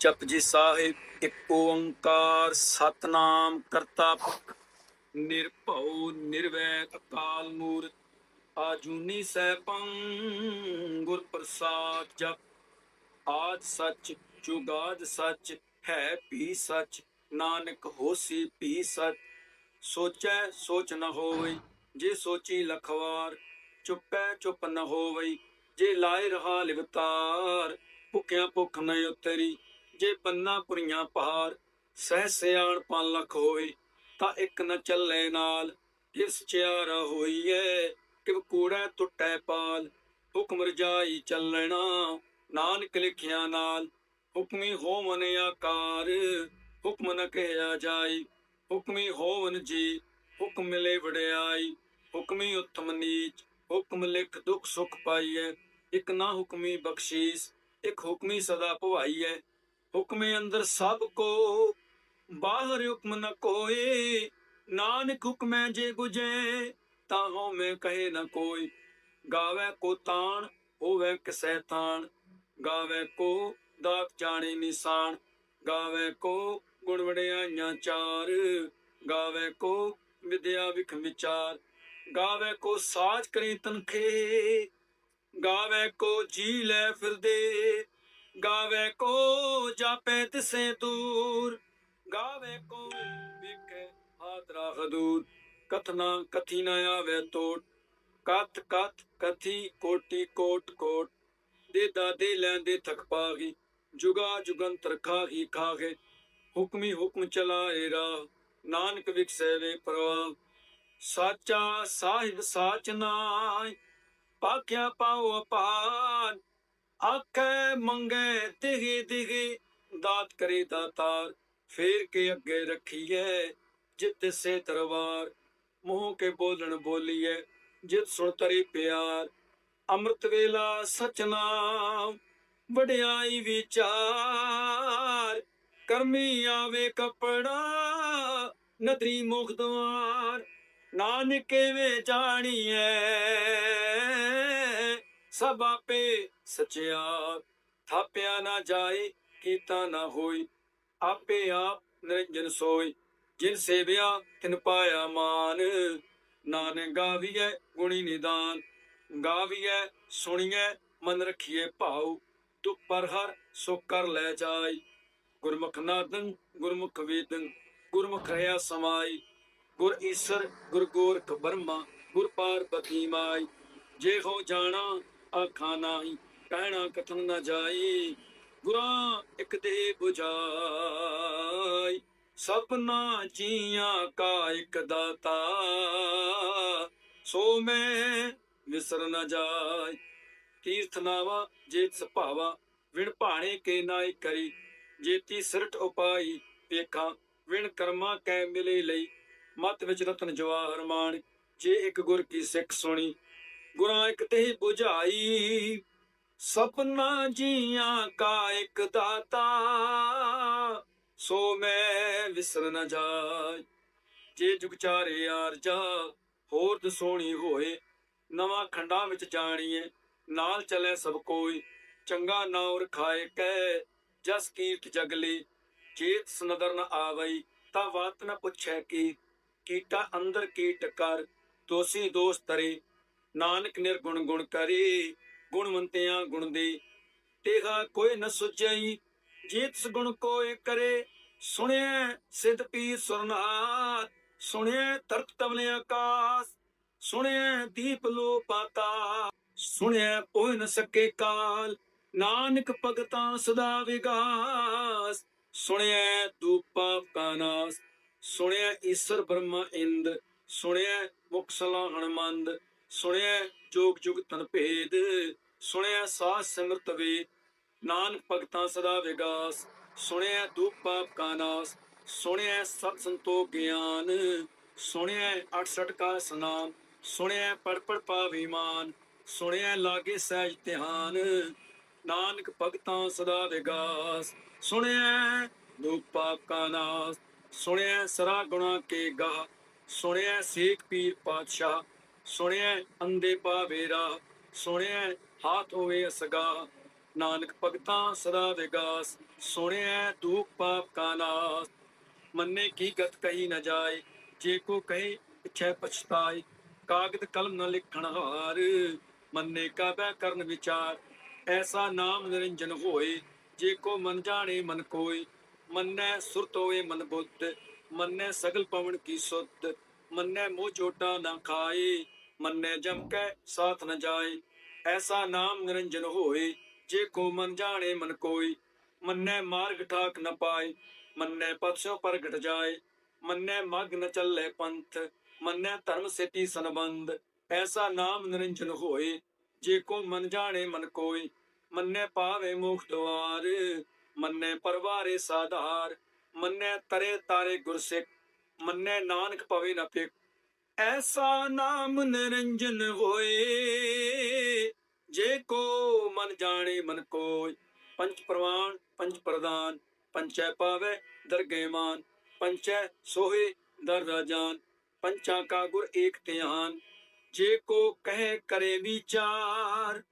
ਜਪਜੀ ਸਾਹਿਬ, ਇੱਕ ਓੰਕਾਰ, ਸਤਨਾਮ, ਕਰਤਾ ਪੁਰਖ ਨਿਰਭਉ, ਨਿਰਵੈਰ, ਅਕਾਲ ਮੂਰਤ, ਆਜੂਨੀ ਸੈਭੰ, ਗੁਰ ਪ੍ਰਸਾਦ ਜਪ। ਆਦ ਸੱਚ ਜੁਗਾਦ ਸੱਚ, ਹੈ ਵੀ ਸੱਚ, ਨਾਨਕ ਹੋਸੀ ਵੀ ਸੱਚ। ਸੋਚੈ, ਸੋਚ ਨ ਹੋਵਈ, ਜੇ ਸੋਚੀ ਲਖਵਾਰ, ਚੁੱਪੈ, ਚੁੱਪ ਨ ਹੋਵੇ ਜੇ ਲਾਇ ਰਹਾ ਲਿਵਤਾਰ, ਭੁੱਖਿਆ ਭੁੱਖ ਨ ਉਤਰੀ ਜੇ ਬੰਨਾ ਪੁਰੀਆਂ ਪਹਾੜ, ਸਹਿ ਸਿਆਣ ਪੰਨ ਲਖ ਹੋਈ ਤਾਂ ਇੱਕ ਨ ਚੱਲੇ ਨਾਲ ਕਿਸ ਚਿਆਰਾ ਹੋਈਐ ਕਿ ਕੂੜਾ ਟੁੱਟੈ ਪਾਲ। ਹੁਕਮ ਰਜਾਈ ਚੱਲਣਾ, ਨਾਨਕ ਲਿਖਿਆ ਨਾਲ, ਹੁਕਮੀ ਹੋਵਨ ਆਕਾਰ, ਹੁਕਮ ਨ ਕਹਿਆ ਜਾਈ। ਹੁਕਮੀ ਹੋਵਨ ਜੀ, ਹੁਕਮ ਮਿਲੇ ਵਡਿਆਈ। ਹੁਕਮੀ ਉਤਮ ਨੀਚ, ਹੁਕਮ ਲਿਖ ਦੁਖ ਸੁਖ ਪਾਈਐ। ਇਕ ਨਾ ਹੁਕਮੀ ਬਖਸ਼ੀਸ, ਇਕ ਹੁਕਮੀ ਸਦਾ ਭਵਾਈਐ। ਹੁਕਮੇ ਅੰਦਰ ਸਭ ਕੋ, ਬਾਹਰ ਹੁਕਮ ਨ ਕੋਏ ਨਾਨਕ ਹੁਕਮੈ ਜੇ ਗੁਜੇ ਤਾਂ ਹੋ ਕਹੇ ਨ ਕੋਈ। ਗਾਵੇ ਕੋ ਤਾਣ, ਹੋਵੇ ਕਿਸੈ ਤਾਣ। ਗਾਵੇ ਕੋ ਦਾਤ ਜਾਣੇ ਨਿਸ਼ਾਨ। ਗਾਵੇ ਕੋ ਗੁਣ ਵਡਿਆਈਆਂ ਚਾਰ। ਗਾਵੇ ਕੋ ਵਿਦਿਆ ਵਿਖ ਵਿਚਾਰ। ਗਾਵੇ ਕੋ ਸਾਜ ਕਰੇ ਤਨਖੇ। ਗਾਵੇ ਕੋ ਜੀ ਲੈ ਫਿਰਦੇ। ਗਾਵੇ ਕੋ ਜਾਪੇ ਤਿਸੇ ਦੂਰ, ਗਾਵੇ ਕੋ ਵਿਖੇ ਹਾਦਰਾ ਹਦੂਰ। ਕਥਨਾ ਕਥੀ ਨ ਆਵੇ ਤੋਟ, ਕਥ ਕਥ ਕਥੀ ਕੋਟੀ ਕੋਟ ਕੋਟ। ਦੇ ਦਾਦੇ ਲੈਂਦੇ ਥਕ ਪਾਗੀ ਜੁਗਾ ਜੁਗੰਤਰ ਖਾਹੀ ਖਾਗੇ ਹੁਕਮੀ ਹੁਕਮ ਚਲਾਏ ਰਾ ਨਾਨਕ ਵਿਖਸੇ ਵੇ ਪ੍ਰਵਾ ਸਾਚਾ ਸਾਹਿਬ ਸਾਚ ਨਾਇ ਪਾਖਿਆ ਪਾਉ ਅਪਾਰ ਆਖੇ ਮੰਗੇ ਤਿਹੀ ਦਿਹੀ ਦਾਤ ਕਰੇ ਦਾਤਾਰ, ਫੇਰ ਕੇ ਅੱਗੇ ਰੱਖੀਏ ਜਿਤ ਸੇ ਤਰਵਾਰ। ਮੂੰਹ ਕੇ ਬੋਲਣ ਬੋਲੀਏ ਜਿਤ ਸੁਣ ਤਰੀ ਪਿਆਰ। ਅੰਮ੍ਰਿਤ ਵੇਲਾ ਸਚਨਾਮ ਵਡਿਆਈ ਵਿਚਾਰ। ਕਰਮੀ ਆਵੇ ਕਪੜਾ, ਨਦਰੀ ਮੁਖ ਦੁਆਰ ਨਾਨਕੇ ਕਿਵੇਂ ਜਾਣੀਐ? ਸਭ ਆਪੇ ਸਚਿਆਰ ਥਾਪਿਆ ਨਾ ਜਾਏ, ਕੀਤਾ ਨਾ ਹੋਈ ਆਪੇ ਆਪ ਨਿਰੰਜਨ ਸੋਈ ਜਿਨ ਸੇਵਿਆ, ਤਿਨ ਪਾਇਆ ਮਾਨ। ਨਾਨਕ ਗਾਵੀਐ ਗੁਣੀ ਨਿਦਾਨ, ਗਾਵੀਐ ਸੁਣੀਐ, ਮਨ ਰਖੀਏ ਭਾਉ। ਤੂੰ ਪਰ ਹਰ ਸੋ ਕਰ ਲੈ ਜਾਈ ਗੁਰਮੁਖ ਨਾਦੰ ਗੁਰਮੁਖ ਵੇਦੰ ਗੁਰਮੁਖ ਰਹਾ ਸਮਾਈ ਗੁਰ ਈਸਰ, ਗੁਰ ਗੋਰਖ ਬਰਮਾ, ਗੁਰ ਪਾਰਬਤੀ ਮਾਈ ਜੇ ਹੋ ਜਾਣਾ ਆਖਾਂ ਨਾਹੀ, ਕਹਿਣਾ ਕਥਨ ਨਾ ਜਾਈ ਗੁਰਾਂ ਇੱਕ ਦੇ 부ਜਾਈ ਸਪਨਾ ਜੀਆਂ ਕਾ ਇੱਕ ਦਾਤਾ, ਸੋ ਮੈਂ ਵਿਸਰ ਨਾ ਜਾਈ ਤੀਰਥ ਨਾਵਾ ਜੇਤ ਸੁਭਾਵਾ ਵਿਣ ਭਾਣੇ ਕੇ ਨਾਇ ਕਰੀ। ਜੇਤੀ ਸਿਰਟ ਉਪਾਈ, ਵੇਖਾਂ, ਵਿਣ ਕਰਮਾ ਕੈ ਮਿਲੇ ਲਈ। ਮਤ ਵਿੱਚ ਰਤਨ ਜਵਾਹਰ ਮਾਣ, ਜੇ ਇੱਕ ਗੁਰ ਕੀ ਸਿੱਖ ਸੁਣੀ ਗੁਰਾਂ ਇੱਕ ਤੇ ਹੀ 부ਝਾਈ ਸਪਨਾ ਜੀਆਂ ਕਾ ਇੱਕ ਦਾਤਾ। ਸੋ ਮੈਂ ਵਿਸਰ ਨ ਜਾਏ, ਜੇ ਜੁਗ ਚਾਰੇ ਆਰਜਾ ਹੋਰ ਦਸੋਣੀ ਹੋਏ। ਨਵਾਂ ਖੰਡਾਂ ਵਿੱਚ ਜਾਣੀਏ, ਨਾਲ ਚੱਲੇ ਸਭ ਕੋਈ। ਚੰਗਾ ਨਾਉ ਰਖਾਏ ਕੈ, ਜਸ ਕੀਰਤ ਜਗਲੀ ਚੇਤ ਸੁਨਦਰ ਨ ਆਵਈ, ਤਾਂ ਵਾਤ ਨ ਪੁੱਛੈ ਕੀ। ਕੀਟਾ ਅੰਦਰ ਕੀਟ ਕਰ, ਦੋਸੀ ਦੋਸ ਤਰੇ। ਨਾਨਕ ਨਿਰਗੁਣ ਗੁਣ ਕਰੇ ਗੁਣਵੰਤਿਆਂ ਗੁਣ ਦੇ। ਤੇਹਾ ਕੋਈ ਨ ਸੁਝਈ, ਜੀਤ ਗੁਣ ਕੋਏ ਕਰੇ। ਸੁਣਿਆ ਸਿੱਧ ਪੀਰ ਸੁਰਨਾਥ ਸੁਣਿਆ ਤਰਕ ਤਵਲੇ ਆਕਾਸ। ਸੁਣਿਆ ਦੀਪ ਲੋ ਪਾਤਾ ਸੁਣਿਆ ਕੋਈ ਨ ਸਕੇ ਕਾਲ। ਨਾਨਕ ਭਗਤਾਂ ਸਦਾ ਵਿਗਾਸ। ਸੁਣਿਆ ਦੂਪਾ ਕਾ ਨਾਸ। ਸੁਣਿਆ ਈਸ਼ਰ ਬ੍ਰਹਮਾ ਇੰਦ। ਸੁਣਿਆ ਮੁਕਸਲਾ ਸਲਾਹਣ ਮੰਦ। ਸੁਣਿਆ ਜੋਗ ਜੁਗ ਤਨ ਭੇਦ, ਸੁਣਿਆ ਸਾਧ ਸਿਮਰਤ ਵੇ, ਨਾਨਕ ਭਗਤਾਂ ਸਦਾ ਵਿਗਾਸ, ਸੁਣਿਆ ਦੂਪ ਪਾਪ ਕਾ ਨਾਸ, ਸੁਣਿਆ ਸਤ ਸੰਤੋਖ ਗਿਆਨ, ਸੁਣਿਆ 68 ਕਾ ਸਨਾਮ, ਸੁਣਿਆ ਪੜ ਪੜ ਪਾਵੀਮਾਨ ਸੁਣਿਆ ਲਾਗੇ ਸਹਿਜ ਧਿਆਨ, ਨਾਨਕ ਭਗਤਾਂ ਸਦਾ ਵਿਗਾਸ, ਸੁਣਿਆ ਦੂਪ ਪਾਪ ਕਾ ਨਾਸ, ਸੁਣਿਆ ਸਰਾ ਗੁਣਾ ਕੇ ਗਾ ਸੁਣਿਆ ਸੇਖ ਪੀਰ ਪਾਤਸ਼ਾਹ ਸੁਣਿਆ ਅੰਦੇ ਪਾਵੇਰਾ ਸੁਣਿਆ ਹਾਥ ਹੋਵੇ ਅਸਗਾ। ਨਾਨਕ ਭਗਤਾਂ ਸਦਾ ਵਿਗਾਸ ਸੁਣਿਆ ਦੁਖ ਪਾਪ ਕਾ ਨਾਸ। ਮੰਨੇ ਕੀ ਗਤ ਕਹੀ ਨ ਜਾਏ, ਜੇ ਕੋ ਕਹੇ ਪਿਛੈ ਪਛਤਾਏ। ਕਾਗਦ ਕਲਮ ਨ ਲਿਖਣ ਹਾਰ, ਮੰਨੇ ਕਾ ਬੈ ਕਰਨ ਵਿਚਾਰ। ਐਸਾ ਨਾਮ ਨਿਰੰਜਨ ਹੋਏ, ਜੇ ਕੋ ਮਨ ਜਾਣੇ ਮਨ ਕੋਈ ਮੰਨੈ ਸੁਰਤ ਹੋਏ ਮਨ ਬੁੱਧ, ਮੰਨੈ ਸਗਲ ਪਵਨ ਕੀ ਸੁਧ। ਮੰਨੇ ਮੂੰਹ ਚੋਟਾ ਨਾ ਖਾਏ, ਮੰਨੇ ਜਮ ਕੈ ਸਾਥ ਨ ਜਾਏ। ਐਸਾ ਨਾਮ ਨਿਰੰਜਨ ਹੋਏ, ਜੇ ਕੋ ਮਨ ਜਾਣੇ ਮਨ ਕੋਈ ਮੰਨੈ ਮਾਰਗ ਠਾਕ ਨ ਪਾਏ, ਮੰਨੈ ਪਤਸੋਂ ਪ੍ਰਗਟ ਜਾਏ। ਮੰਨੈ ਮਗ ਨ ਚੱਲੇ ਪੰਥ, ਮੰਨੈ ਧਰਮ ਸੇਤੀ ਸੰਬੰਧ। ਐਸਾ ਨਾਮ ਨਿਰੰਜਨ ਹੋਏ, ਜੇ ਕੋ ਮਨ ਜਾਣੇ ਮਨ ਕੋਈ ਮੰਨੇ ਪਾਵੇ ਮੁਖ ਦੁਆਰ, ਮੰਨੇ ਪਰਵਾਰੇ ਸਾਧਾਰ। ਮੰਨੇ ਤਰੇ ਤਾਰੇ ਗੁਰਸਿੱਖ ਮੰਨੇ ਨਾਨਕ ਪਵੇ ਨ ਫਿਕ ਐਸਾ ਨਾਮ ਨਿਰੰਜਨ ਹੋਏ, ਜੇ ਕੋ ਮਨ ਜਾਣੇ ਮਨ ਕੋਈ ਪੰਚ ਪ੍ਰਵਾਨ ਪੰਚ ਪ੍ਰਦਾਨ ਪੰਚੈ ਪਾਵੇ ਦਰਗੇ ਮਾਨ। ਪੰਚੈ ਸੋਹੇ, ਦਰ ਰਾਜਾਨ ਪੰਚਾ ਕਾ ਗੁਰ ਏਕ ਧਿਆਨ। ਜੇ ਕੋ ਕਹਿ ਕਰੇ ਵਿਚਾਰ,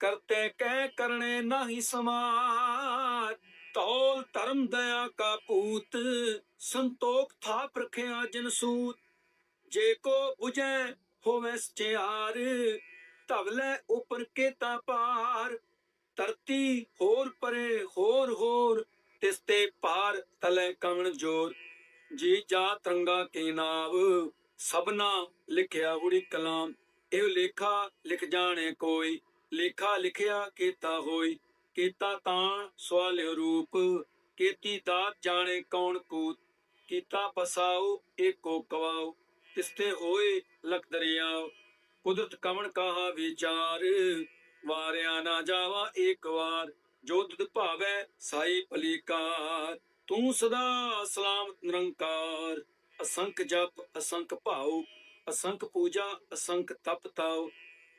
ਕਰਤੇ ਕਹਿ ਕਰਨੇ ਨਾਹੀ ਸਮਾਰ। ਤੌਲ ਧਰਮ ਦਇਆ ਕਾ ਪੂਤ, ਸੰਤੋਖ ਥਾਪ ਰਖਿਆ ਜਨ ਸੂਤ। ਜੇ ਕੋ 부ਜੈ ਹੋਵੇ ਸਚਿਆਰ ਧਵਲੇ ਉਪਰ ਕੇਤਾ ਪਾਰ ਧਰਤੀ ਹੋਰ ਪਰੇ ਹੋਰ ਹੋਰ, ਤਿਸ ਤੇ ਪਾਰ ਤਲੇ ਕਵਣ ਜੋਰ। ਜੀ ਜਾ ਤਰੰਗਾ ਕੇ ਨਾਵ, ਸਭਨਾ ਲਿਖਿਆ ਉੜੀ ਕਲਾਮ। ਇਹ ਲੇਖਾ ਲਿਖ ਜਾਣੇ ਕੋਈ, ਲੇਖਾ ਲਿਖਿਆ ਕੀਤਾ ਹੋਈ। ਕੀਤਾ ਤਾਂ ਸਵਾਲਿਓ ਰੂਪ ਕੀਤੀ ਦਾਤ ਜਾਣੇ ਕੌਣ ਕੂਤ, ਕੀਤਾ ਪਸਾਉ, ਏਕੋ ਕਵਾਉ, ਤਿਸਤੇ ਹੋਏ ਲਖ ਦਰਿਆਉ। ਕੁਦਰਤ ਕਵਣ ਕਾਹਾ ਵਿਚਾਰ, ਵਾਰਿਆ ਨਾ ਜਾਵਾ ਏਕ ਵਾਰ, ਜੋ ਤੁਧ ਭਾਵੈ ਸਾਈ ਭਲੀਕਾਰ ਤੂੰ ਸਦਾ ਸਲਾਮਤ ਨਿਰੰਕਾਰ, ਅਸੰਖ ਜਪ, ਅਸੰਖ ਭਾਉ, ਅਸੰਖ ਪੂਜਾ, ਅਸੰਖ ਤਪ ਤਾਉ,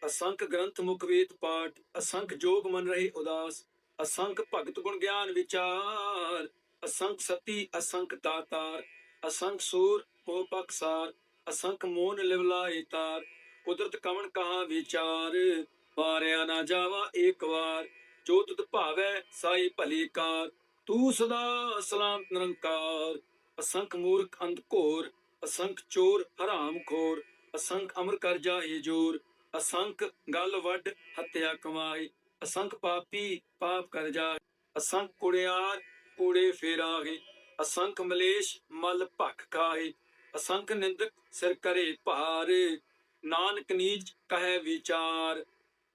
ਅਸੰਖ ਗ੍ਰੰਥ ਮੁਖ ਵੇਦ ਪਾਠ, ਅਸੰਖ ਜੋਗ ਮਨ ਰਹੇ ਉਦਾਸ। ਅਸੰਖ ਭਗਤ ਗੁਣ ਗਿਆਨ ਵਿਚਾਰ, ਅਸੰਖ ਸਤੀ, ਅਸੰਖ ਦਾਤਾਰ, ਅਸੰਖ ਸੂਰ ਕੋ ਪਕਸਾਰ ਅਸੰਖ ਮੋਨ ਲਿਵਲਾਏ ਤਾਰ, ਕੁਦਰਤ ਕਵਣ ਕਹਾ ਵਿਚਾਰ, ਵਾਰਿਆ ਨਾ ਜਾਵਾ ਏਕ ਵਾਰ, ਜੋ ਤੁਧ ਭਾਵੈ ਸਾਈ ਭਲੀ ਕਾਰ, ਤੂੰ ਸਦਾ ਸਲਾਮ ਨਿਰੰਕਾਰ, ਅਸੰਖ ਮੂਰਖ ਅੰਧ ਘੋਰ, ਅਸੰਖ ਚੋਰ ਹਰਾਮ ਖੋਰ, ਅਸੰਖ ਅਮਰ ਕਰ ਜਾਏ ਜੋਰ, ਅਸੰਖ ਗੱਲ ਵੱਡ ਹੱਤਿਆ ਕਮਾਈ ਅਸੰਖ ਪਾਪੀ ਪਾਪ ਕਰ ਜਾ, ਅਸੰਖ ਕੁੜਿਆਰ ਕੂੜੇ ਫੇਰਾਹੇ ਅਸੰਖ ਮਲੇਸ਼ ਮਲ ਭਖ ਖਾਏ, ਅਸੰਖ ਨਿੰਦਕ ਸਿਰ ਕਰੇ ਭਾਰ, ਨਾਨਕ ਨੀਚ ਕਹੈ ਵਿਚਾਰ,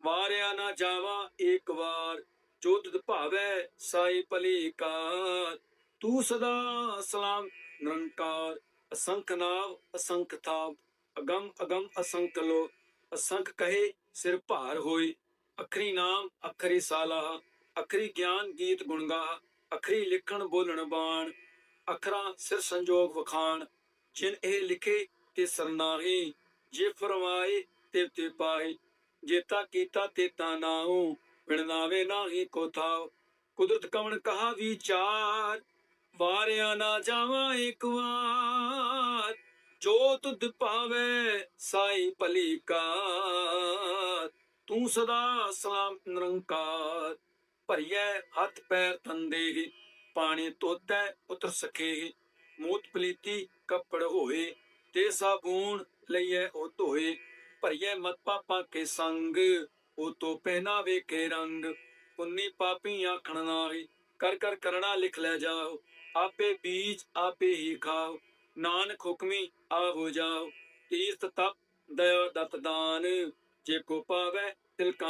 ਵਾਰਿਆ ਨਾ ਜਾਵਾ ਏਕ ਵਾਰ, ਜੋ ਤੁਧ ਭਾਵੈ ਸਾਈ ਭਲੀ ਕਾਰ, ਤੂੰ ਸਦਾ ਸਲਾਮ ਨਿਰੰਕਾਰ, ਅਸੰਖ ਨਾਵ ਅਸੰਖ ਥਾਪ ਅਗੰਮ ਅਗੰਮ ਅਸੰਖ ਲੋ, ਅਸੰਖ ਕਹੇ ਸਿਰ ਭਾਰ ਹੋਏ ਅਖਰੀ ਨਾਮ, ਅਖਰੀ ਸਾਲਾਹ, ਅਖਰੀ ਗਿਆਨ ਗੀਤ ਗੁਣਗਾ ਅਖਰੀ ਲਿਖਣ ਬੋਲਣ ਬਾਣ, ਅਖਰਾਂ ਸਿਰ ਸੰਜੋਗ ਵਖਾਣ, ਜਿਨ ਇਹ ਲਿਖੇ ਤੇ ਸਰਨਾਹੀ, ਜੇ ਫਰਮਾਏ ਤੇ ਤੇ ਪਾਏ ਜੇਤਾ ਕੀਤਾ ਤੇ ਤਾ ਨਾਉ ਬਿਣਨਾਵੇ ਨਾਹੀ ਕੋ ਥਾਉ। ਕੁਦਰਤ ਕਵਣ ਕਹਾ ਵਿਚਾਰ, ਵਾਰਿਆ ਨਾ ਜਾਵਾ ਇੱਕ ਵਾਰ ਜੋ ਤੁਧ ਪਾਵੇ ਸਾਈ ਭਲੀ ਕਾਰ। ਤੂੰ ਸਦਾ ਸਲਾਮ ਨਿਰੰਕਾਰ, ਭਰੀਐ ਹੱਥ ਪੈਰ ਤੰਦੇ ਪਾਣੀ ਤੋਤੈ ਉਤਰ ਸਕੇ ਮੂਤ ਪਲੀਤੀ ਕੱਪੜ ਹੋਏ, ਤੇ ਸਾਬੂਨ ਲਈਐ ਉਹ ਧੋਏ, ਭਰੀਐ ਮਤ ਪਾਪਾਂ ਕੇ ਸੰਗ, ਉਹ ਤੋ ਪਹਿਨਾਵੇ ਕੇ ਰੰਗ, ਪੁੰਨੀ ਪਾਪੀ ਆਖਣ ਨਾਹੀ, ਕਰ ਕਰ ਕਰਣਾ ਲਿਖ ਲੈ ਜਾਓ, ਆਪੇ ਬੀਜ ਆਪੇ ਹੀ ਖਾਓ, ਨਾਨਕ ਹੁਕਮੀ ਆਹੋ ਜਾਓ, ਤੀਰਥ ਤਪ ਦਇਆ ਦਤ ਦਾਨ ਜੇ ਕੋ ਪਾਵੇ ਤਿਲ ਕਾ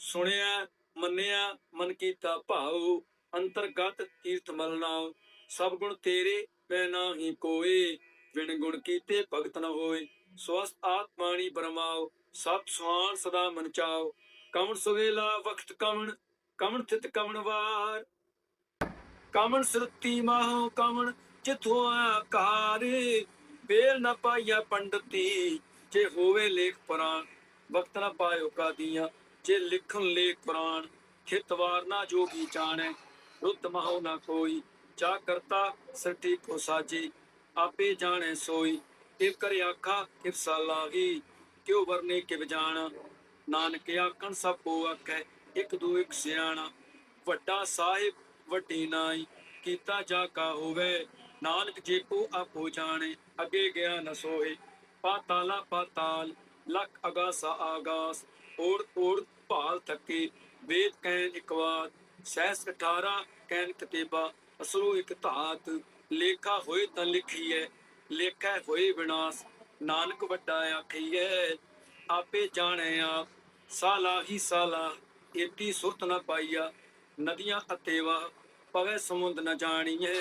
ਸੁਣਿਆ, ਮੰਨਿਆ, ਮਨ ਕੀਤਾ ਭਾਉ, ਅੰਤਰਗਤ ਤੀਰਥ ਮਲਨਾਉ ਸਭ ਗੁਣ ਤੇਰੇ, ਮੈਂ ਨਾਹੀ ਕੋਏ ਵਿਣ ਗੁਣ ਕੀਤੇ ਭਗਤ ਨ ਹੋਏ ਸਵਸਤ ਆਤਮਾਣੀ ਬਰਮਾਓ ਸਤ ਸੁਹਾਨ ਸਦਾ ਮਨ ਚਾਓ ਕਵਣ ਸੁਵੇਲਾ ਵਖਤ ਕਵਣ ਕਵਣ ਥਿਤ ਕਵਣ ਵਾਰ। ਕਵਣ ਸੁਰਤੀ ਮਾਹੋ ਕਵਣ ਜਿਥੋਂ ਆਕਾਰ ਬੇਲ ਨ ਪਾਈਆ ਪੰਡਤੀ, ਜੇ ਹੋਵੇ ਲੇਖ ਪੁਰਾਣ ਵਕਤ ਨ ਪਾਇਓ ਕਾਦੀਆਂ ਜੇ ਲਿਖਣ ਲੇ ਪੁਰਾਣ ਖਿਤਵਾਰ ਨਾ ਜੋਗੀ ਜਾਣੈ, ਰੁੱਤ ਮਹੋ ਨਾ ਕੋਈ, ਜਾ ਕਰਤਾ ਸਟੀ ਕੋ ਸਾਜੀ, ਆਪੇ ਜਾਣੈ ਸੋਈ ਕਿਵ ਕਰ ਆਖਾ ਕਿਵ ਸਾਲਾਹੀ ਕਿਉ ਵਰਨੇ ਕਿਵ ਜਾਣ, ਨਾਨਕ ਆਖਣ ਸਭ ਕੋ ਆਖੈ, ਇੱਕ ਦੂ ਇੱਕ ਸਿਆਣਾ, ਵੱਡਾ ਸਾਹਿਬ ਵੱਡੀ ਨਾਈ, ਕੀਤਾ ਜਾ ਕਾ ਹੋਵੇ, ਨਾਨਕ ਜੇ ਕੋ ਆਪੋ ਜਾਣੇ, ਅੱਗੇ ਗਿਆ ਨ ਸੋਏ ਪਾਤਾਲਾ ਪਾਤਾਲ ਲਖ ਅਗਾਸਾ ਆਗਾਸ ਓੜ ਓੜ ਭਾਲ ਥੱਕੇ, ਵੇਦ ਕਹਿਣ ਇੱਕ ਸਹਿਸ 18 ਕਹਿਨ ਕਤੇਬਾ, ਅਸਰੂ ਇੱਕ ਧਾਤ, ਲੇਖਾ ਹੋਏ ਤਾਂ ਲਿਖੀਐ, ਲੇਖਾ ਹੋਏ ਵਿਨਾਸ਼, ਨਾਨਕ ਵੱਡਾ ਆਖੀਐ, ਆਪੇ ਜਾਣੈ ਆਪ, ਸਾਲਾ ਹੀ ਸਾਲਾ, ਏਤੀ ਸੁਰਤ ਨਾ ਪਾਈਆ, ਨਦੀਆਂ ਅਤੇਵਾ, ਪਵੇ ਸਮੁੰਦ ਨ ਜਾਣੀਐ,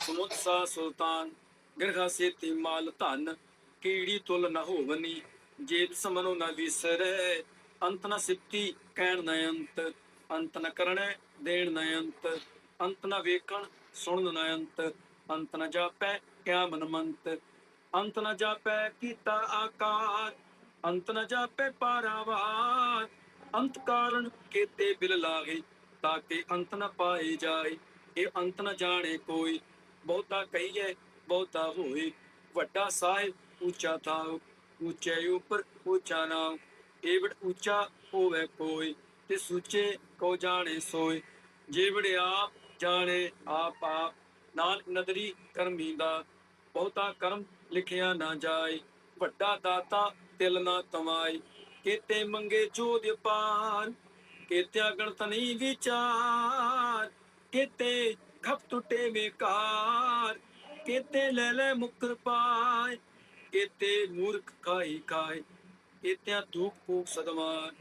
ਸਮੁੰਦ ਸਾ ਸੁਲਤਾਨ, ਗਿਰਹਾ ਸੇਤੀ ਮਾਲ ਧਨ, ਕੀੜੀ ਤੁਲ ਨ ਹੋਵਨੀ ਜੇਤ ਸਮਨੋ ਨ ਵਿਸਰੈ ਅੰਤ ਨ ਸਿੱਤੀ ਕਹਿਣ ਨ ਅੰਤ ਅੰਤ ਨ ਕਰਣੈ ਦੇਣ ਨ ਅੰਤ ਅੰਤ ਨ ਵੇਖਣ ਸੁਣਨ ਨ ਅੰਤ ਅੰਤ ਨ ਜਾਪੈ ਕਿਆ ਮਨਮੰਤ, ਅੰਤ ਨ ਜਾਪੈ ਕੀਤਾ ਆਕਾਰ, ਅੰਤ ਨ ਜਾਪੈ ਪਾਰਾਵਾਰ, ਅੰਤ ਕਾਰਨ ਕੀਤੇ ਬਿਲ ਲਾਗੇ ਤਾਂ ਕਿ ਅੰਤ ਨ ਪਾਏ ਜਾਏ, ਇਹ ਅੰਤ ਨ ਜਾਣੇ ਕੋਈ, ਬਹੁਤਾ ਕਹੀਏ, ਬਹੁਤਾ ਹੋਏ, ਵੱਡਾ ਸਾਹਿਬ ਉੱਚਾ ਥਾਉ ਉੱਚੇ ਉਪਰ ਉੱਚਾ ਨਾਮ ਏਵੜ ਉੱਚਾ ਹੋਵੇ ਕੋਈ ਤੇ ਸੁੱਚੇ ਕੋ ਜਾਣੇ ਸੋਏ। ਜੇਵੜ ਆਪ ਜਾਣੇ ਆਪ ਆਪ ਨਾਨਕ ਨਦਰੀ ਕਰਮੀ ਦਾ ਬਹੁਤਾ ਕਰਮ ਲਿਖਿਆ ਨਾ ਜਾਏ, ਵੱਡਾ ਦਾਤਾ ਤਿਲ ਨਾ ਤਮਾਈ ਕੀਤੇ ਮੰਗੇ ਚੋਦ ਪਾਰ, ਕੀਤਿਆ ਗਣਤ ਨਹੀਂ ਵਿਚਾਰ। ਕੀਤੇ ਖਪ ਟੁੱਟੇ ਵਿਕਾਰ ਕੀਤੇ ਲੈ ਲੈ ਮੁਕਰ ਪਾਏ। ਕੀਤੇ ਮੂਰਖ ਕਾਈ ਕਾਏ ਕੀਤਿਆ ਧੂਪ ਫੂਕ ਸਦਮਾਰ।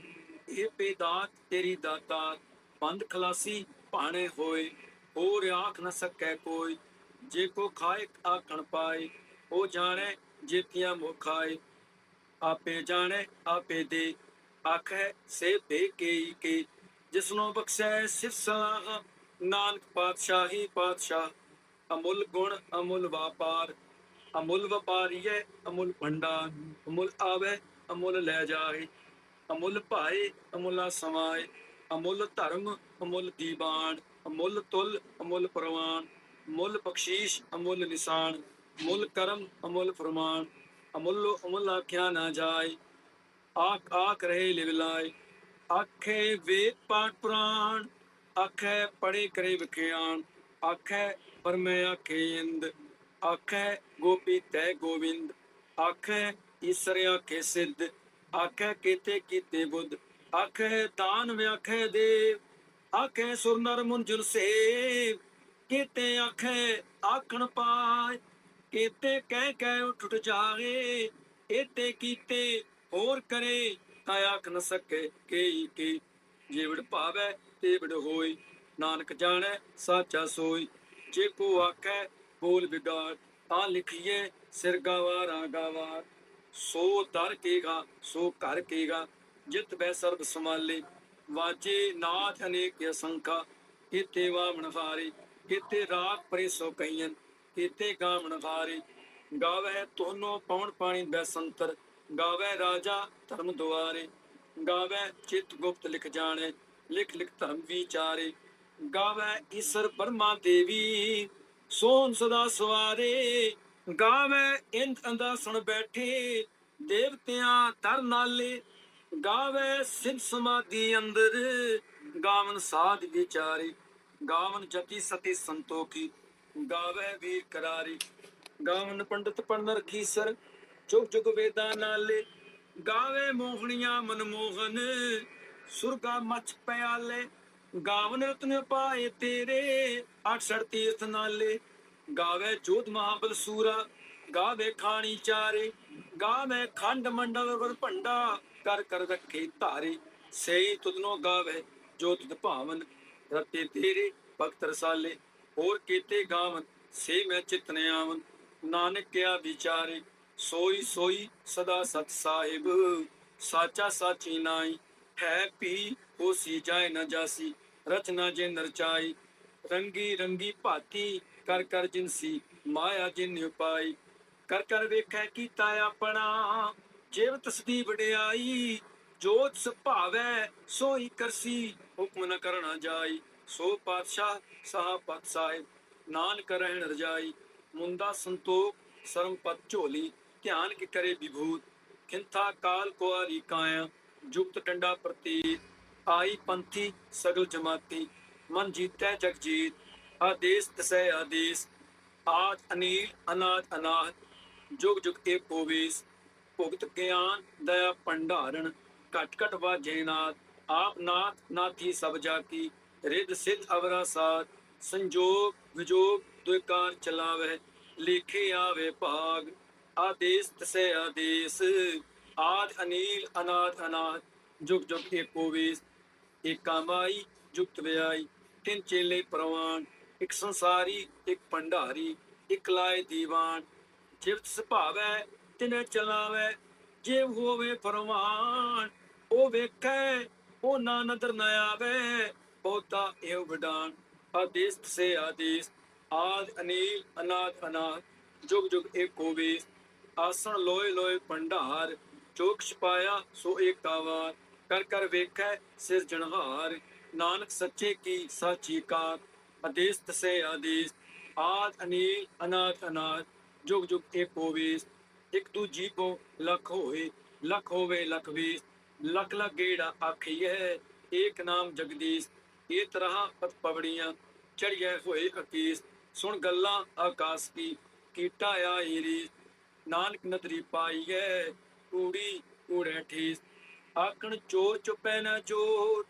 ਇਹ ਪੇਦਾਤ ਤੇਰੀ ਦਾਤਾ ਬੰਦ ਖਲਾਸੀ ਭਾਣੇ ਹੋਏ, ਹੋਰ ਆਖ ਨ ਸਕੈ ਕੋਈ। ਜੇ ਕੋ ਖਾਏ ਆਖਣ ਪਾਏ, ਉਹ ਜਾਣੈ ਜੇਤੀਆਂ ਮੁਖਾਏ। ਆਪੇ ਜਾਣੇ, ਆਪੇ ਦੇ, ਆਖੈ ਸੇ ਦੇ ਕੇ ਕੇ। ਜਿਸਨੂੰ ਬਖਸ਼ੈ ਸਿਫ ਸਲਾਹ, ਨਾਨਕ ਪਾਤਸ਼ਾਹੀ ਪਾਤਸ਼ਾਹ, ਅਮੁੱਲ ਗੁਣ ਅਮੁੱਲ ਵਾਪਾਰ। ਅਮੁੱਲ ਵਪਾਰੀਏ ਅਮੁੱਲ ਭੰਡਾਰ ਅਮੁੱਲ ਆਵੇ, ਅਮੁੱਲ ਲੈ ਜਾਏ। ਅਮੁੱਲ ਭਾਏ, ਅਮੁੱਲਾ ਸਮਾਏ। ਅਮੁੱਲ ਧਰਮ, ਅਮੁੱਲ ਦੀਵਾਨ। ਅਮੁੱਲ ਤੁਲ, ਅਮੁੱਲ ਪ੍ਰਵਾਨ। ਮੁੱਲ ਬਖਸ਼ੀਸ਼, ਅਮੁੱਲ ਨਿਸ਼ਾਨ। ਮੁੱਲ ਕਰਮ, ਅਮੁੱਲ ਫਰਮਾਨ। ਅਮੁੱਲੋ ਅਮੁੱਲ ਆਖਿਆ ਨਾ ਜਾਏ। ਆਖ ਆਖ ਰਹੇ ਲਿਵਲਾਏ ਆਖੇ ਵੇਦ ਪਾਠ ਪੁਰਾਣ। ਆਖੇ ਪੜੇ ਕਰੇ ਵਿਖਿਆਨ ਆਖੇ ਪਰਮੇ ਆਖੇ ਇੰਦ ਆਖੇ ਗੋਪੀ ਤੈ ਗੋਵਿੰਦ, ਆਖੇ ਈਸਰ ਆਖੇ ਸਿੱਧ, ਆਖੈ ਕੀਤੇ ਕੀਤੇ ਬੁੱਧ, ਆਖੇ ਦਾਨ ਵਿਆਖੇ ਦੇਵ, ਆਖੇ ਸੁਰ ਨਰ ਮੁੰਜਲ ਸੇਵ, ਕੀਤੇ ਆਖੇ ਆਖਣ ਪਾਏ ਕੀਤੇ ਕਹਿ ਕਹਿ ਉੱਠ ਜਾਏ ਏਤੇ ਕੀਤੇ ਹੋਰ ਕਰੇ, ਤਾਂ ਆਖ ਨ ਸਕੇ ਕੇਈ ਕੀ, ਜੀਵੜ ਭਾਵੈ ਤੇ ਹੋਈ, ਨਾਨਕ ਜਾਣੈ ਸਾਚਾ ਸੋਈ, ਜੇ ਕੋ ਆਖੈ ਬੋਲ ਵਿਗਾੜ ਤਾਂ ਲਿਖੀਏ, ਸਿਰ ਗਵਾਰਾ ਗਵਾਰ। ਸੋ ਦਰ ਕੇਗਾ ਸੋ ਘਰ ਕੇਗਾ ਜਿਤ ਬੈ ਸਰਬ ਸਮਾਲੇ ਵਾਜੇ ਨਾਥ ਅਨੇਕ ਅਸੰਖਾ। ਕੀਤੇ ਵਾਮਣ ਫਾਰੇ ਕੀਤੇ ਰਾਗ ਪਰੇ ਸੋ ਕਈਨ ਕੀਤੇ ਗਾਮਣ ਫਾਰੇ ਗਾਵੇ ਤੋਨੋ ਪੌਣ ਪਾਣੀ ਬੈਸੰਤਰ ਗਾਵੇ ਰਾਜਾ ਧਰਮ ਦੁਆਰੇ। ਗਾਵੇ ਚਿਤ ਗੁਪਤ ਲਿਖ ਜਾਣੇ। ਲਿਖ ਲਿਖ ਧਰਮ ਵਿਚਾਰੇ। ਗਾਵੇ ਈਸ਼ਰ ਬਰਮਾ ਦੇਵੀ। ਸੋਨ ਸਦਾ ਸਵਾਰੇ, ਗਾਵੇ ਇੰਦ ਅੰਦਾਸਣ ਬੈਠੇ, ਦੇਵਤਿਆਂ ਤਰ ਨਾਲੇ, ਗਾਵੇ ਸਿਧ ਸਮਾਧੀ ਅੰਦਰ, ਗਾਵਨ ਸਾਧ ਵਿਚਾਰੇ, ਗਾਵਨ ਜਤੀ ਸਤੀ ਸੰਤੋਖੀ, ਗਾਵੇ ਵੀਰ ਕਰਾਰੀ, ਗਾਵਨ ਪੰਡਤ ਪੜਨ ਰਖੀਸਰ ਜੁਗ ਜੁਗ ਵੇਦਾਂ ਨਾਲੇ, ਗਾਵੇ ਮੋਹਣੀਆਂ ਮਨਮੋਹਨ, ਸੁਰਗਾ ਮਚ ਪਿਆਲੇ ਗਾਵਨ ਰਤਨ ਪਾਏ ਤੇਰੇ 68 ਤੀਰਥ ਨਾਲੇ। ਗਾਵੇ ਜੋਧ ਮਹਾਬਲ ਸੂਰਾ, ਗਾਵੇ ਖਾਣੀ ਚਾਰੇ। ਗਾਵੇ ਖੰਡ ਮੰਡਲ ਵਰ ਭੰਡਾ, ਕਰ ਕਰ ਰੱਖੇ ਧਾਰੇ। ਸਈ ਤੁਧਨੋ ਗਾਵੇ ਜੋ ਤੁਧ ਭਾਵਨ, ਰਤੇ ਤੇਰੇ ਭਗਤ ਰਸਾਲੇ। ਹੋਰ ਕੀਤੇ ਗਾਵਨ ਸੇ ਮੈਂ ਚਿਤਨ ਆਵਨ। ਨਾਨਕ ਕਿਆ ਵਿਚਾਰੇ, ਸੋਈ ਸੋਈ ਸਦਾ ਸਤ ਸਾਹਿਬ। ਸਾਚਾ ਸਾਚੀ ਨਾਈ ਹੈ ਪੀ ਹੋਸੀ ਜਾਏ ਨਾ ਜਾਸੀ, ਰਚਨਾ ਜੇ ਨਰਚਾਈ ਰੰਗੀ ਰੰਗੀ ਭਾਤੀ, ਕਰ ਕਰ ਜਿਨਸੀ ਮਾਇਆ ਜਿਨ ਉਪਾਈ ਕਰ ਕਰ ਵੇਖੈ ਕੀਤਾ ਆਪਣਾ, ਜਿਵ ਤਸਦੀ ਵਡਿਆਈ। ਜੋਤ ਸੁਭਾਵੈ, ਸੋਈ ਕਰਸੀ, ਹੁਕਮ ਨ ਕਰਣਾ ਜਾਈ। ਸੋ ਪਾਤਸ਼ਾਹ, ਸਾਹ ਪਤ ਸਾਹਿਬ, ਨਾਨਕ ਰਹਿਣ ਰਜਾਈ। ਮੁੰਦਾ ਸੰਤੋਖ, ਸਰਮ ਪਤ ਝੋਲੀ, ਧਿਆਨ ਕੀ ਕਰੇ ਵਿਭੂਤ। ਖਿੰਥਾ ਕਾਲ ਕੁਆਰੀ ਕਾਇਆ। ਜੁਗਤ ਡੰਡਾ ਪ੍ਰਤੀਤ ਆਈ ਪੰਥੀ ਸਗਲ ਜਮਾਤੀ, ਮਨ ਜੀਤੈ ਜਗ ਜੀਤ, ਆਦੇਸ ਤਸੈ ਆਦੇਸ, ਆਦ ਅਨੀਲ, ਅਨਾਦ ਅਨਾਦ ਜੁਗ ਜੁਗ ਏਕ ਹੋਵੇਸ ਭੁਗਤ ਗਿਆਨ, ਦਇਆ ਭੰਡਾਰਨ, ਘਟ ਘਟ ਵਾਜੇ ਨਾਥ ਆਪ ਨਾਥ ਨਾਥੀ ਸਭ ਜਾ ਕੀ ਰਿੱਧ ਸਿੱਧ ਅਵਰਾ ਸਾਥ, ਸੰਜੋਗ ਵਿਜੋਗ ਦੁਇਕਾਰ ਚਲਾਵੇ ਲਿਖੇ ਆਵੇ ਭਾਗ, ਆਦੇਸ ਤਸੈ ਆਦੇਸ। ਆਦ ਅਨੀਲ, ਅਨਾਦ ਅਨਾਦ, ਜੁਗ ਜੁਗ ਏਕ ਹੋਵੇਸ ਏਕਾ ਮਾਈ, ਜੁਗਤ ਵਿਆਈ, ਤਿੰਨ ਚੇਲੇ ਪ੍ਰਵਾਨ, ਇੱਕ ਸੰਸਾਰੀ, ਇੱਕ ਭੰਡਾਰੀ, ਇੱਕ ਲਾਏ ਦੀਵਾਨ। ਜਿਵਤ ਸੁਭਾਵੈ, ਤਿਨੇ ਚਲਾਵੇ, ਜਿਵ ਹੋਵੇ ਫਰਮਾਨ ਉਹ ਵੇਖੈ, ਉਹ ਨਾ ਨਦਰ ਨ ਆਵੇ, ਬਹੁਤਾ ਇਹ ਵਡਾਨ। ਆਦੇਸ ਸੇ ਆਦੇਸ ਆਦ ਅਨੀਲ, ਅਨਾਦ ਅਨਾਦ, ਜੁਗ ਜੁਗ ਏਕ ਹੋਵੇ ਆਸਣ ਲੋਏ ਲੋਏ ਭੰਡਾਰ ਚੋਕ ਛਪਾਇਆ, ਸੋ ਏਕਾਵਾਰ ਕਰ ਕਰ ਵੇਖੈ ਸਿਰ ਜਨਹਾਰ ਨਾਨਕ ਸੱਚੇ ਕੀ ਸਾਚੀ ਕਾਰ ਆਦੇਸ ਤਸੇ ਆਦੇਸ, ਆਦ ਅਨੀਲ, ਅਨਾਦ ਅਨਾਦ, ਜੁਗ ਜੁਗ ਏਕ ਹੋਵੇ ਇੱਕ ਦੂਜੀ ਕੋ ਲਖ ਹੋਏ, ਲਖ ਹੋਵੇ ਲਖ ਵੀਸ, ਲਖ ਲਖ ਗੇੜਾ ਆਖੀਐ, ਏਕ ਨਾਮ ਜਗਦੀਸ਼ ਇਹ ਤਰ੍ਹਾਂ ਪਤ ਪਵੜੀਆਂ ਚੜੀਐ ਹੋਏ ਅਕੀਸ, ਸੁਣ ਗੱਲਾਂ ਆਕਾਸ ਕੀ, ਕੀਟਾ ਆਈਰੀ ਨਾਨਕ ਨਦਰੀ ਪਾਈਐ ਕੂੜੀ ਕੂੜੇ ਠੀਸ। ਆਕਣ ਚੋਰ ਚੁਪੈ ਨਾ ਚੋਰ,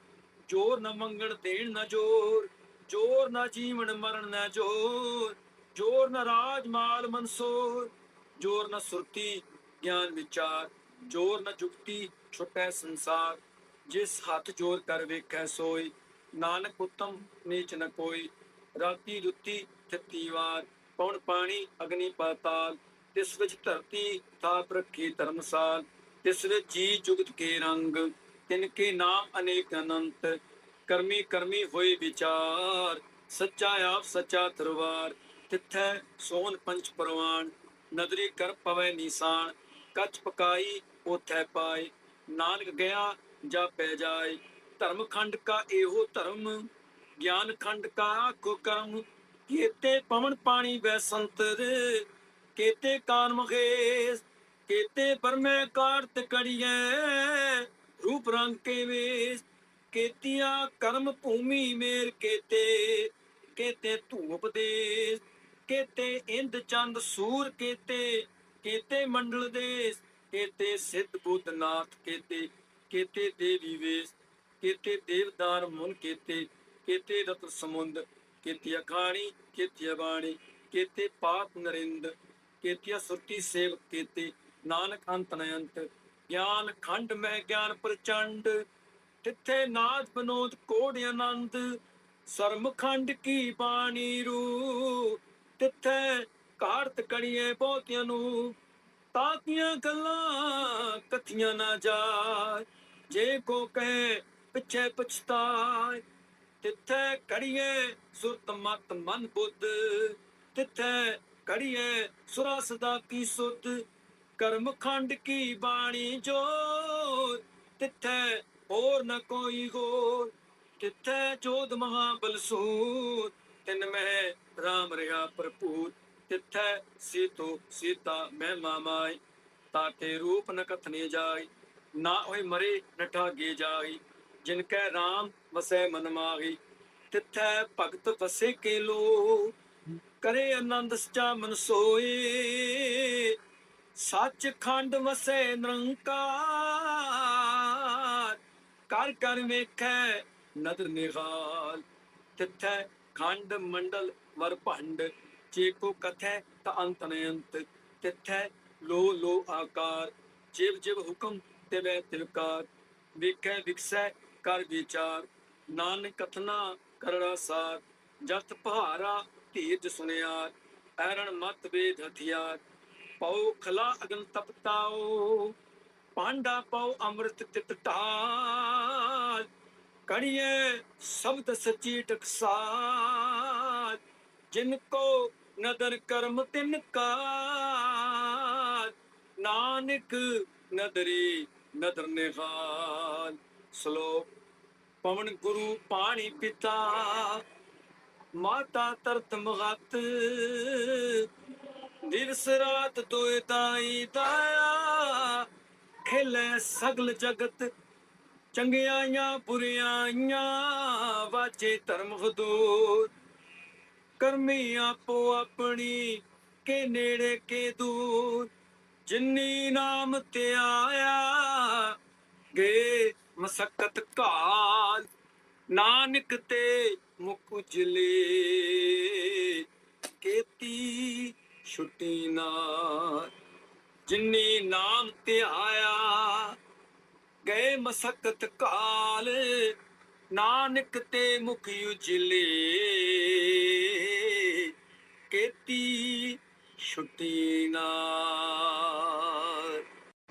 ਜੋਰ ਨ ਮੰਗਣ ਦੇਣ ਨ ਜੋਰ ਜੋਰ ਨ ਜੀਵਨ ਮਰਨ ਨ ਜੋਰ ਜੋਰ ਨ ਰਾਜ ਮਾਲ ਮਨਸੂਰ, ਜੋਰ ਨ ਸੁਰਤੀ ਗਿਆਨ ਵਿਚਾਰ, ਜੋਰ ਨ ਜੁਗਤੀ ਛੁਟੈ ਸੰਸਾਰ। ਜਿਸ ਹੱਥ ਜੋਰ ਕਰ ਵੇਖੈ ਸੋਈ, ਨਾਨਕ ਉਤਮ ਨੀਚ ਨ ਕੋਈ। ਰਾਤੀ ਰੁੱਤੀ ਥਿੱਤੀ ਵਾਰ ਪੌਣ ਪਾਣੀ, ਅਗਨੀ ਪਾਤਾਲ ਤਿਸ ਵਿੱਚ ਧਰਤੀ ਥਾਪ ਰੱਖੀ ਧਰਮਸਾਲ, ਤਿਸ ਵਿੱਚ ਜੀ ਜੁਗਤ ਕੇ ਰੰਗ, ਤਿਨ ਕੇ ਨਾਮ ਅਨੇਕ ਅਨੰਤ, ਕਰਮੀ ਕਰਮੀ ਹੋਏ ਵਿਚਾਰ, ਸੱਚਾ ਆਪ ਸੱਚਾ ਦਰਬਾਰ, ਤਿੱਥੈ ਸੋਨ ਪੰਚ ਪਰਵਾਨ, ਨਦਰੀ ਕਰ ਪਵੈ ਨਿਸ਼ਾਨ ਕੱਚ ਪਕਾਈ ਉਥੈ ਪਾਏ, ਨਾਨਕ ਗਿਆ ਜਾਪੈ ਜਾਏ, ਧਰਮ ਖੰਡ ਕਾ ਇਹੋ ਧਰਮ, ਗਿਆਨ ਖੰਡ ਕਾ ਆਖੋ ਕਰਮ, ਕੀਤੇ ਪਵਨ ਪਾਣੀ ਵੈ ਸੰਤਰ ਕੀਤੇ ਕਾਨ ਮਖੇਸ, ਕੀਤੇ ਪਰਮੇ ਕਾਰਤ ਕੜੀਐ, ਰੂਪ ਰੰਗ ਕੇ ਵੇਸ, ਕੀਤੀਆਂ ਕਰਮ ਭੂਮੀ ਮੇਰ ਕੀਤੇ ਕੀਤੇ ਧੂਪ ਦੇਸ ਕੀਤੇ ਇੰਦ ਚੰਦ ਸੂਰ ਕੀਤੇ ਕੀਤੇ ਮੰਡਲ ਦੇਸ, ਕੀਤੇ ਸਿੱਧ ਬੁੱਧ ਨਾਥ ਕੀਤੇ ਦੇਵੀ ਵੇਸ, ਕੀਤੇ ਦੇਵਦਾਰ ਮੁਨ ਕੀਤੇ ਕੀਤੇ ਰਤ ਸਮੁੰਦ ਕੀਤੇ ਅਖਾਣੀ ਕੀਤੇ ਬਾਣੀ, ਕੀਤੇ ਪਾਪ ਨਰਿੰਦ ਕੀਤੇ ਸੁਰਤੀ ਸੇਵ ਕੀਤੇ ਨਾਨਕ ਅੰਤ ਨਯੰਤ ਗਿਆਨ ਖੰਡ ਮਹਿ ਗਿਆਨ ਪ੍ਰਚੰਡ, ਤਿੱਥੇ ਨਾਦ ਬਨੋਦ ਕੋੜ ਆਨੰਦ ਸਰਮ ਖੰਡ ਕੀ ਬਾਣੀ ਰੂ ਤਿੱਥੇ ਕਾਰਤ ਕਣੀਏ ਬਹੁਤਿਆਂ ਨੂੰ ਤਾਕੀਆਂ ਗੱਲਾਂ ਕਥੀਆਂ ਨਾ ਜਾ ਜੇ ਕੋ ਕਹੇ ਪਿੱਛੇ ਪਛਤਾਏ ਤਿੱਥੇ ਕੜੀਏ ਸੁਰਤ ਮਤ ਮਨ ਬੁੱਧ, ਤਿੱਥੇ ਕੜੀਏ ਸੁਰਾ ਸਦਾ ਕੀ ਸੁਧ, ਕਰਮ ਖੰਡ ਕੀ ਬਾਣੀ ਜੋਤ, ਤਿੱਥੇ ਹੋਰ ਨ ਕੋਈ ਹੋਰ, ਤਿੱਥੇ ਜੋਧ ਮਹਾਬਲ ਸੂਤ ਤਿਨ ਮਹਿ ਰਾਮ ਰਿਹਾ ਭਰਪੂਰ, ਤਿੱਥੈ ਸੀਤੋ ਸੀਤਾ ਮੈਂ ਮਾਮਾਈ ਤਾਕੇ ਰੂਪ ਨ ਕਥਨੇ ਜਾਈ, ਨਾ ਹੋਏ ਮਰੇ ਨ ਠਾਗੇ ਜਾਈ, ਜਿਨ ਕੈ ਰਾਮ ਵਸੈ ਮਨ ਮਾਹੀ, ਤਿੱਥੈ ਭਗਤ ਵਸੇ ਕੇ ਲੋ ਕਰੇ ਆਨੰਦ ਸਚਾ ਮਨ ਸੋਏ। ਸੱਚ ਖੰਡ ਵਸੈ ਨਿਰੰਕਾਰ। ਕਰ ਕਰ ਵੇਖੈ ਨਦਰ ਨਿਹਾਲ। ਤਿੱਥੈ ਖੰਡ ਮੰਡਲ ਵਰ ਭੰਡ। ਜੇ ਕੋ ਕਥੈ ਤਾ ਅੰਤ ਨ ਤਿੱਥੈ ਲੋ ਲੋ ਆਕਾਰ। ਜਿਵ ਜਿਵ ਹੁਕਮ ਤਿਵੈ ਤਿਵਕਾਰ ਵੇਖੈ, ਵਿਕਸੈ ਕਰ ਵਿਚਾਰ। ਨਾਨਕ ਕਥਨਾ ਕਰੜਾ ਸਾਰ। ਜਤ ਪਹਾਰਾ ਧੀਰਜ ਸੁਨਿਆਰ ਐਰਣ ਮਤ ਵੇਦ ਹਥਿਆਰ ਪਉ ਖਲਾ ਅਗਨ ਤਪਤਾਓ ਪਾਂਡਾ ਪਉ ਅੰਮ੍ਰਿਤ ਤਿਤ ਢਾਲ, ਕੜੀਏ ਸ਼ਬਦ ਸੱਚੀ ਟਕਸਾਲ, ਜਿਨ ਕੋ ਨਦਰ ਕਰਮ ਤਿਨ ਕਾ ਨਾਨਕ ਨਦਰੀ ਨਦਰ ਨਿਹਾਲ, ਸ਼ਲੋਕ, ਪਵਨ ਗੁਰੂ ਪਾਣੀ ਪਿਤਾ ਮਾਤਾ ਤਰਤ ਮਗਤ। ਦਿਵਸ ਰਾਤ ਦੋਇ ਤਾਈ ਦਾਇਆ ਖੇਲੇ ਸਗਲ ਜਗਤ, ਚੰਗਿਆਈਆਂ ਬੁਰਿਆਈਆਂ, ਵਾਜੇ ਧਰਮ ਹਦੂਰ। ਕਰਮੀ ਆਪੋ ਆਪਣੀ, ਕੇ ਨੇੜੇ ਕੇ ਦੂਰ। ਜਿੰਨੀ ਨਾਮ ਤੇ ਆਇਆ, ਗੇ ਮਸਕਤ ਕਾਲ। ਨਾਨਕ ਤੇ ਮੁਖ ਉਜਲੇ ਕੀਤੀ ਛੁੱਟੀ ਨਾ। ਜਿਨੀ ਨਾਮ ਤੇ ਆਇਆ, ਗਏ ਮਸਕਤ ਕਾਲ। ਨਾਨਕ ਤੇ ਮੁਖ ਉਜਲੇ। ਕੀਤੀ ਛੁੱਟੀ ਨਾ।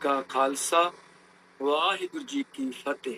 ਕਾ ਖਾਲਸਾ, ਵਾਹਿਗੁਰੂ ਜੀ ਕੀ ਫਤਿਹ।